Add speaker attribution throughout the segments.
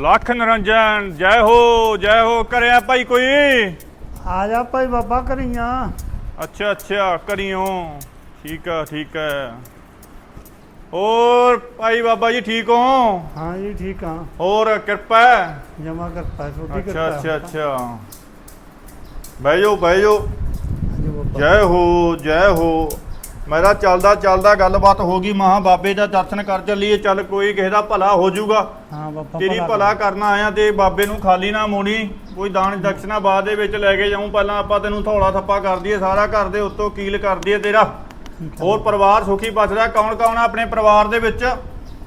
Speaker 1: ਲੱਖ ਨਿਰੰਜਨ ਜੈ ਹੋ ਜੈ ਹੋ ਕਰਿਆ ਭਾਈ ਕੋਈ?
Speaker 2: ਆ ਜਾ ਭਾਈ ਬਾਬਾ ਕਰੀਆਂ।
Speaker 1: ਅੱਛਾ ਅੱਛਾ ਕਰੀਓ। ਠੀਕ ਆ ਠੀਕ ਹੈ ਹੋਰ ਭਾਈ ਬਾਬਾ ਜੀ ਠੀਕ ਹੋ?
Speaker 2: ਹਾਂ ਜੀ ਠੀਕ ਆ।
Speaker 1: ਹੋਰ ਕਿਰਪਾ?
Speaker 2: ਜਮਾ ਕਰਤਾ ਛੋਟੀ
Speaker 1: ਅੱਛਾ ਅੱਛਾ ਅੱਛਾ। ਬਹਿ ਜਾਓ ਬਹਿ ਜਾਓ। ਜੈ ਹੋ ਜੈ ਹੋ। ਮੇਰਾ ਚੱਲਦਾ ਚੱਲਦਾ ਗੱਲਬਾਤ ਹੋ ਗਈ ਮਹਾ ਬਾਬੇ ਦਾ ਦਰਸ਼ਨ ਕਰ ਚੱਲੀਏ ਚੱਲ ਕੋਈ ਕਿਸੇ ਦਾ ਭਲਾ ਹੋ ਜਾਊਗਾ।
Speaker 2: ਹਾਂ ਬਾਬਾ
Speaker 1: ਤੇਰੀ ਭਲਾ ਕਰਨਾ ਆਇਆ ਤੇ ਬਾਬੇ ਨੂੰ ਖਾਲੀ ਨਾ ਮੋੜੀ ਕੋਈ ਦਾਨ ਦਕਸ਼ਨਾ ਬਾਅਦ ਦੇ ਵਿੱਚ ਲੈ ਕੇ ਜਾਊਂ ਪਹਿਲਾਂ ਆਪਾਂ ਤੈਨੂੰ ਥੋੜਾ ਥੱਪਾ ਕਰ ਦਈਏ ਸਾਰਾ ਘਰ ਦੇ ਉੱਤੋਂ ਕੀਲ ਕਰ ਦਈਏ ਤੇਰਾ। ਹੋਰ ਪਰਿਵਾਰ ਸੁਖੀ ਬਚਦਾ ਕੌਣ ਕੌਣ ਆ ਆਪਣੇ ਪਰਿਵਾਰ ਦੇ ਵਿੱਚ?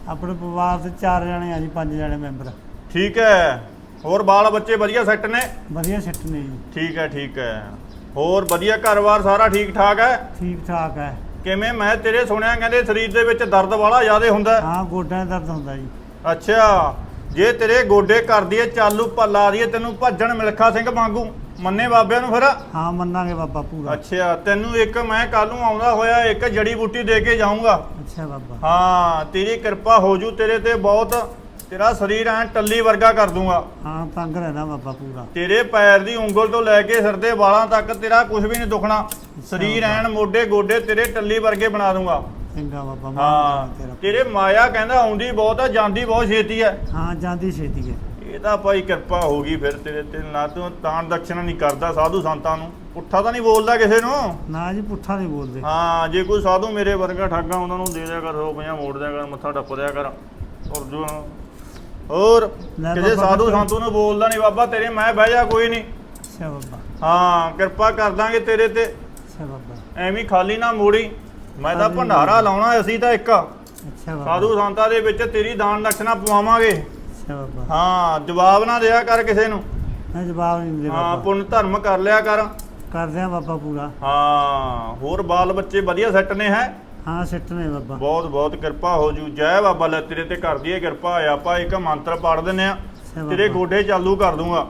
Speaker 2: ਆਪਣੇ ਪਰਿਵਾਰ ਦੇ ਚਾਰ ਜਣੇ ਆ ਜੀ ਪੰਜ ਜਣੇ ਮੈਂਬਰ।
Speaker 1: ਠੀਕ ਹੈ। ਹੋਰ ਬਾਲ ਬੱਚੇ ਵਧੀਆ ਸੈੱਟ ਨੇ?
Speaker 2: ਵਧੀਆ ਸਿੱਟ ਨੇ ਜੀ।
Speaker 1: ਠੀਕ ਹੈ ਠੀਕ ਹੈ। ਹੋਰ ਵਧੀਆ ਘਰ-ਬਾਰ ਸਾਰਾ ਠੀਕ ਠਾਕ ਹੈ?
Speaker 2: ਠੀਕ ਠਾਕ ਹੈ।
Speaker 1: ਕਿਵੇਂ? ਮੈਂ ਤੇਰੇ ਸੁਣਿਆ ਕਹਿੰਦੇ ਸਰੀਰ ਦੇ ਵਿੱਚ ਦਰਦ ਵਾਲਾ ਜ਼ਿਆਦਾ ਹੁੰਦਾ ਹੈ।
Speaker 2: ਹਾਂ ਗੋਡਿਆਂ 'ਚ ਦਰਦ ਹੁੰਦਾ ਜੀ।
Speaker 1: ਅੱਛਾ ਜੇ ਤੇਰੇ ਗੋਡੇ ਕਰਦੀ ਏ ਚਾਲੂ ਪੱਲਾ ਦੀ ਤੈਨੂੰ ਭੱਜਣ ਮਿਲਖਾ ਸਿੰਘ ਵਾਂਗੂ। ਮੰਨੇ ਬਾਬਿਆਂ ਨੂੰ ਫਿਰ?
Speaker 2: ਹਾਂ ਮੰਨਾਂਗੇ ਬਾਬਾ ਪੂਰਾ।
Speaker 1: ਅੱਛਾ ਤੈਨੂੰ ਇੱਕ ਮੈਂ ਕੱਲ ਨੂੰ ਆਉਂਦਾ ਹੋਇਆ ਇੱਕ ਜੜੀ ਬੂਟੀ ਦੇ ਕੇ ਜਾਊਂਗਾ।
Speaker 2: ਅੱਛਾ ਬਾਬਾ।
Speaker 1: ਹਾਂ ਤੇਰੀ ਕਿਰਪਾ ਹੋ ਜੂ ਤੇਰੇ ਤੇ ਬਹੁਤ। ਤੇਰਾ ਸਰੀਰ ਐ ਟੱਲੀ ਵਰਗਾ ਕਰ ਦੂੰਗਾ।
Speaker 2: ਹਾਂ ਤੰਗ ਰਹਿਣਾ ਬਾਬਾ ਪੂਰਾ।
Speaker 1: ਤੇਰੇ ਪੈਰ ਦੀ ਉਂਗਲ ਤੋਂ ਲੈ ਕੇ ਸਿਰ ਦੇ ਵਾਲਾਂ ਤੱਕ ਤੇਰਾ ਕੁਝ ਵੀ ਨਹੀਂ ਦੁਖਣਾ। ਸਰੀਰ ਐਨ ਮੋਢੇ ਗੋਡੇ ਤੇਰੇ ਟੱਲੀ ਵਰਗੇ ਬਣਾ ਦੂੰਗਾ।
Speaker 2: ਚੰਗਾ ਬਾਬਾ
Speaker 1: ਹਾਂ
Speaker 2: ਤੇਰਾ
Speaker 1: ਮਾਇਆ ਕਹਿੰਦਾ ਆਉਂਦੀ ਬਹੁਤ ਆ ਜਾਂਦੀ ਬਹੁਤ ਛੇਤੀ ਐ
Speaker 2: ਹਾਂ ਜਾਂਦੀ ਛੇਤੀ ਹੈ
Speaker 1: ਇਹ ਤਾਂ ਭਾਈ ਕਿਰਪਾ ਹੋ ਗਈ ਫਿਰ ਤੇਰੇ ਤੇ ਨਾ ਤੂੰ ਦਾਨ ਦਕਸ਼ਨਾ ਨਹੀਂ ਕਰਦਾ ਸਾਧੂ ਸੰਤਾਂ ਨੂੰ। ਪੁੱਠਾ ਤਾਂ ਨਹੀਂ ਬੋਲਦਾ ਕਿਸੇ ਨੂੰ।
Speaker 2: ਨਾ ਜੀ ਪੁੱਠਾ ਨਹੀਂ ਬੋਲਦੇ।
Speaker 1: ਹਾਂ ਜੇ ਕੋਈ ਸਾਧੂ ਮੇਰੇ ਵਰਗਾ ਠੱਗਾ ਉਹਨਾਂ ਨੂੰ ਦੇ ਦਿਆ ਕਰ ਰੋ ਪਿਆ ਮੋੜ ਦਿਆ ਕਰ ਮੱਥਾ ਟੱਪ ਦਿਆ ਕਰ ਔਰ ਜੋ ਹੋਰ
Speaker 2: ਲੈ
Speaker 1: ਕਿਸੇ
Speaker 2: ਬਾਬਾ
Speaker 1: ਸਾਧੂ
Speaker 2: ਫਿਰ-
Speaker 1: ਸੰਤੂ ਨੂੰ ਬੋਲਦਾ ਨਹੀਂ ਬਾਬਾ ਤੇਰੇ ਮੈਂ ਬਹਿ ਜਾ ਕੋਈ ਨਹੀਂ।
Speaker 2: ਅੱਛਾ ਬਾਬਾ।
Speaker 1: ਹਾਂ ਕਿਰਪਾ ਕਰ ਦਾਂਗੇ ਤੇਰੇ ਤੇ।
Speaker 2: ਅੱਛਾ ਬਾਬਾ।
Speaker 1: ਐਵੇਂ ਹੀ ਖਾਲੀ ਨਾ ਮੋੜੀ। ਮੈਂ ਤਾਂ ਭੰਡਾਰਾ ਲਾਉਣਾ ਅਸੀਂ ਤਾਂ ਇੱਕ।
Speaker 2: ਅੱਛਾ ਬਾਬਾ।
Speaker 1: ਸਾਧੂ ਸੰਤਾਂ ਦੇ ਵਿੱਚ ਤੇਰੀ ਦਾਨ ਦਕਸ਼ਨਾ ਪਵਾਵਾਂਗੇ।
Speaker 2: ਬਾਬਾ।
Speaker 1: ਹਾਂ ਜਵਾਬ ਨਾ ਦਿਆ ਕਰ ਕਿਸੇ ਨੂੰ।
Speaker 2: ਮੈਂ ਜਵਾਬ ਨਹੀਂ ਦਿੰਦੇ
Speaker 1: ਹਾਂ
Speaker 2: ਬਾਬਾ।
Speaker 1: ਪੁੰਨ ਧਰਮ ਕਰ ਲਿਆ ਕਰ।
Speaker 2: ਕਰਦੇ ਆ ਬਾਬਾ ਪੂਰਾ।
Speaker 1: ਹਾਂ ਹੋਰ ਬਾਲ ਬੱਚੇ ਵਧੀਆ ਸੈੱਟ ਨੇ ਹੈ?
Speaker 2: ਹਾਂ ਸਿੱਟ ਨੇ ਬਾਬਾ।
Speaker 1: ਬਹੁਤ ਬਹੁਤ ਕਿਰਪਾ ਹੋ ਜੂ। ਜੈ ਬਾਬਾ ਲੈ ਤੇਰੇ ਤੇ ਕਰ ਦਈਏ ਕਿਰਪਾ ਆਪਾਂ ਇੱਕ ਮੰਤਰ ਪੜ ਦਿੰਨੇ ਆ ਤੇਰੇ। ਗੋਡੇ ਚਾਲੂ ਕਰ ਦੂੰਗਾ।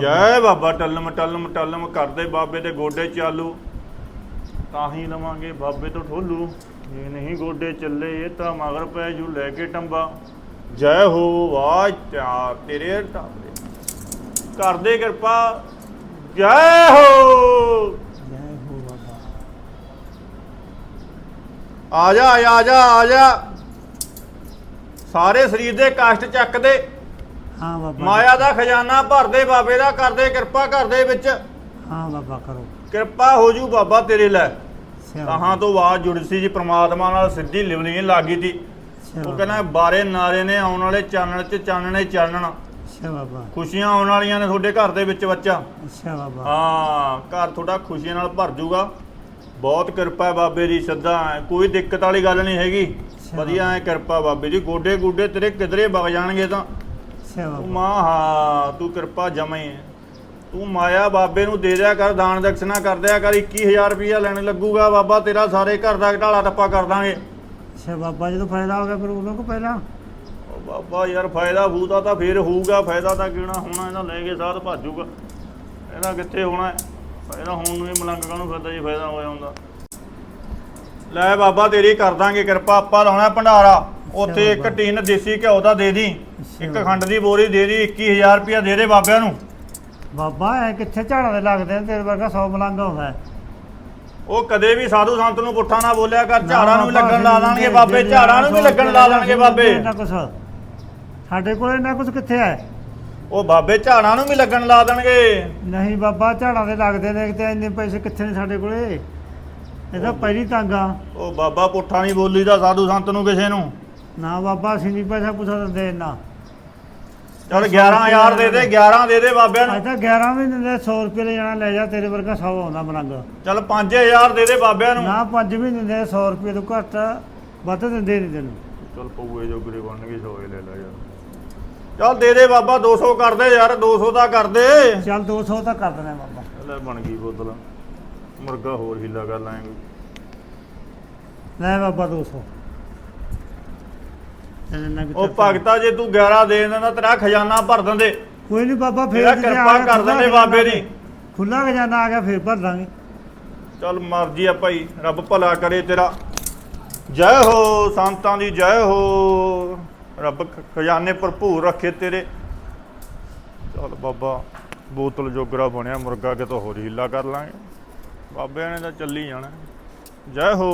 Speaker 1: ਜੈ ਬਾਬਾ ਟੱਲਮ ਟੱਲਮ ਟੱਲਮ ਕਰਦੇ ਬਾਬੇ ਦੇ ਗੋਡੇ ਚਾਲੂ। ਤਾਂ ਹੀ ਲਵਾਂਗੇ ਬਾਬੇ ਤੋਂ ਠੋਲੂ। ਜੇ ਨਹੀਂ ਗੋਡੇ ਚੱਲੇ ਇਹ ਤਾਂ ਮਗਰ ਪੈ ਜੂ ਲੈ ਕੇ ਟੰਬਾ। ਜੈ ਹੋ ਵਾਹ ਚਾ ਤੇਰੇ ਟਾਬੇ ਕਰਦੇ ਕਿਰਪਾ। ਜੈ ਹੋ
Speaker 2: ਜੈ ਹੋ ਬਾਬਾ
Speaker 1: ਆ ਜਾ ਆ ਜਾ ਆ ਜਾ ਸਾਰੇ ਸਰੀਰ ਦੇ ਕਸ਼ਟ ਚੱਕਦੇ।
Speaker 2: ਹਾਂ ਬਾਬਾ
Speaker 1: ਮਾਇਆ ਦਾ ਖਜ਼ਾਨਾ ਭਰਦੇ ਬਾਬੇ ਦਾ ਕਰਦੇ ਕਿਰਪਾ ਕਰਦੇ ਵਿੱਚ।
Speaker 2: ਹਾਂ ਬਾਬਾ ਕਰੋ।
Speaker 1: ਕਿਰਪਾ ਹੋ ਜੂ ਬਾਬਾ ਤੇਰੇ ਲੈ। ਕਹਾਂ ਤੋਂ ਆਵਾਜ਼ ਜੁੜੀ ਸੀ ਜੀ ਪ੍ਰਮਾਤਮਾ ਨਾਲ ਸਿੱਧੀ ਲਿਵਣੀ ਲੱਗੀ ਤੀ। ਉਹ। ਕਹਿੰਦਾ ਬਾਰੇ ਨਾਰੇ ਨੇ ਆਉਣ ਵਾਲੇ ਚਾਨਣ ਚ ਚਾਨਣੇ ਚਾਨਣ।
Speaker 2: ਅੱਛਾ ਬਾਬਾ।
Speaker 1: ਖੁਸ਼ੀਆਂ ਆਉਣ ਵਾਲੀਆਂ ਨੇ ਤੁਹਾਡੇ ਘਰ ਦੇ ਵਿੱਚ ਬੱਚਾ।
Speaker 2: ਅੱਛਾ ਬਾਬਾ।
Speaker 1: ਹਾਂ ਘਰ ਤੁਹਾਡਾ ਖੁਸ਼ੀਆਂ ਨਾਲ ਭਰ ਜੂਗਾ। ਬਹੁਤ ਕਿਰਪਾ ਬਾਬੇ ਦੀ ਸੱਦਾ ਹੈ ਕੋਈ ਦਿੱਕਤ ਵਾਲੀ ਗੱਲ ਨਹੀਂ ਹੈਗੀ। ਵਧੀਆ ਹੈ ਕਿਰਪਾ ਬਾਬੇ ਦੀ। ਗੋਡੇ ਗੋਡੇ ਤੇਰੇ ਕਿਧਰੇ ਵਗ ਜਾਣਗੇ ਤਾਂ।
Speaker 2: ਅੱਛਾ
Speaker 1: ਤੂੰ
Speaker 2: ਬਾਬਾ
Speaker 1: ਮਾਂ ਹਾਂ ਤੂੰ ਕਿਰਪਾ ਜਮੇ ਤੂੰ ਮਾਇਆ ਬਾਬੇ ਨੂੰ ਦੇ ਦਿਆ ਕਰ ਦਾਨ ਦਕਸ਼ਨਾ ਕਰ ਦਿਆ ਕਰ 21000 ਰੁਪਇਆ ਲੈਣ ਲੱਗੂਗਾ। ਬਾਬਾ ਤੇਰਾ ਸਾਰੇ ਘਰ ਦਾ ਢਾਲਾ ਟੱਪਾ ਕਰ ਦਾਂਗੇ।
Speaker 2: ਅੱਛਾ ਬਾਬਾ ਜਦੋਂ ਫਾਇਦਾ ਹੋ ਗਿਆ ਫਿਰ ਉਹਨਾਂ ਕੋ ਪਹਿਲਾਂ?
Speaker 1: ਉਹ ਬਾਬਾ ਯਾਰ ਫਾਇਦਾ ਫੂਦਾ ਤਾਂ ਫੇਰ ਹੋਊਗਾ। ਫਾਇਦਾ ਤਾਂ ਕਿਹੜਾ ਹੋਣਾ ਇਹਦਾ ਲੈ ਕੇ ਸਾਧ ਭਾਜੂਗਾ ਇਹਦਾ ਕਿੱਥੇ ਹੋਣਾ ਹੈ? ਫਾਇਦਾ ਹੋਣ ਨੂੰ ਇਹ ਮਲੰਗ ਕਾਹਨੂੰ ਫਿਰਦਾ ਜੀ ਫਾਇਦਾ ਹੋਇਆ ਹੁੰਦਾ ਲੈ ਬਾਬਾ ਤੇਰੀ ਕਰ ਦਾਂਗੇ ਕਿਰਪਾ ਆਪਾਂ ਲਾਉਣਾ ਭੰਡਾਰਾ। ਉੱਥੇ ਇੱਕ। ਟੀਨ ਦੇਸੀ ਘਿਓ ਦਾ ਦੇ ਦੀ ਇੱਕ। ਖੰਡ ਦੀ ਬੋਰੀ ਦੇ ਦੀ 21000 ਰੁਪਇਆ ਦੇ ਦੇ ਬਾਬਿਆਂ ਨੂੰ।
Speaker 2: ਬਾਬਾ ਐ ਕਿੱਥੇ ਝਾੜਾਂ ਦੇ ਲੱਗਦੇ ਨੇ ਤੇਰੇ ਵਰਗਾ 100 ਮਲੰਗ ਆਉਂਦਾ
Speaker 1: ਉਹ ਕਦੇ ਵੀ ਸਾਧੂ ਸੰਤ ਨੂੰ ਪੁੱਠਾ ਨਾ ਬੋਲਿਆ ਕਰ ਝਾੜਾਂ ਨੂੰ ਲੱਗਣ ਲਾ ਦੇਣਗੇ ਬਾਬੇ ਝਾੜਾਂ ਨੂੰ ਵੀ ਲੱਗਣ ਲਾ ਦੇਣਗੇ ਬਾਬੇ।
Speaker 2: ਸਾਡੇ ਕੋਲ ਇੰਨਾ ਕੁਛ ਕਿੱਥੇ ਹੈ?
Speaker 1: ਉਹ ਬਾਬੇ ਝਾੜਾਂ ਨੂੰ ਵੀ ਲੱਗਣ ਲਾ ਦੇਣਗੇ।
Speaker 2: ਨਹੀਂ ਬਾਬਾ ਝਾੜਾਂ ਦੇ ਲੱਗਦੇ ਨੇ ਤੇ ਇੰਨੇ ਪੈਸੇ ਕਿੱਥੇ ਨੇ ਸਾਡੇ ਕੋਲੇ? ਇਹ ਤਾਂ ਪਹਿਲੀ ਤੰਗ ਆ।
Speaker 1: ਉਹ ਬਾਬਾ ਪੁੱਠਾ ਨਹੀਂ ਬੋਲੀਦਾ ਸਾਧੂ ਸੰਤ ਨੂੰ ਕਿਸੇ ਨੂੰ।
Speaker 2: ਨਾ ਬਾਬਾ ਅਸੀਂ ਨਹੀਂ ਪੈਸਾ ਪੁੱਛਾ ਦਿੰਦੇ ਇੰਨਾ।
Speaker 1: ਚਲ 11000 ਦੇ ਦੇ 11 ਦੇ ਦੇ ਬਾਬਿਆਂ
Speaker 2: ਅੱਜ
Speaker 1: ਨੂੰ
Speaker 2: ਤਾਂ 11 ਵੀ ਨਹੀਂ ਦਿੰਦੇ 100 ਰੁਪਏ ਲੈ ਜਾਣਾ ਲੈ ਜਾ ਤੇਰੇ ਵਰਗਾ 100 ਆਉਂਦਾ ਮਲੰਗ
Speaker 1: ਚਲ 5000 ਦੇ ਦੇ ਬਾਬਿਆਂ ਨੂੰ।
Speaker 2: ਨਾ ਪੰਜ ਵੀ ਨਹੀਂ ਦਿੰਦੇ 100 ਰੁਪਏ ਤੋਂ ਘੱਟ ਵੱਧ ਦਿੰਦੇ ਨਹੀਂ ਤੈਨੂੰ।
Speaker 1: ਚਲ ਪਊਏ ਜੋਗਰੇ ਬਣ ਗਏ ਸੋਏ ਲੈ ਲੈ ਯਾਰ। ਚਲ ਦੇ ਦੇ ਬਾਬਾ 200 ਕਰ ਦੇ ਯਾਰ 200 ਦਾ ਕਰ ਦੇ
Speaker 2: ਚੱਲ 200 ਤਾਂ ਕਰ ਦੇਣਾ ਬਾਬਾ।
Speaker 1: ਲੈ ਬਣ ਗਈ ਬੋਤਲ। ਮੁਰਗਾ ਹੋਰ ਹੀਲਾ ਕਰ ਲਾਂਗੇ।
Speaker 2: ਲੈ ਬਾਬਾ 200 ਚੱਲ ਇੰਨਾ ਕੁ
Speaker 1: ਉਹ ਭਗਤਾ ਜੇ ਤੂੰ 11 ਦੇ ਦਿੰਦਾ ਤੇਰਾ ਖਜ਼ਾਨਾ ਭਰ ਦਿੰਦੇ।
Speaker 2: ਕੋਈ ਨਹੀਂ ਬਾਬਾ ਫੇਰ
Speaker 1: ਕਿਰਪਾ ਕਰ ਦਿੰਦੇ ਬਾਬੇ ਦੀ।
Speaker 2: ਖੁੱਲਾ ਖਜ਼ਾਨਾ ਆ ਗਿਆ ਫੇਰ ਭਰ ਦਾਂਗੇ।
Speaker 1: ਚਲ ਮਰਜ਼ੀ ਆ ਭਾਈ ਰੱਬ ਭਲਾ ਕਰੇ ਤੇਰਾ। ਜੈ ਹੋ ਸੰਤਾਂ ਦੀ ਜੈ ਹੋ। ਰੱਬ ਖਜ਼ਾਨੇ ਭਰਪੂਰ ਰੱਖੇ ਤੇਰੇ। ਚਲ ਬਾਬਾ, ਬੋਤਲ ਜੋਗਰਾ ਬਣਿਆ, ਮੁਰਗਾ ਕਿਤੋਂ ਹੋਰ ਹੀਲਾ ਕਰ ਲਾਂਗੇ। ਬਾਬਿਆਂ ਨੇ ਤਾਂ ਚੱਲੀ ਜਾਣਾ। ਜੈ ਹੋ।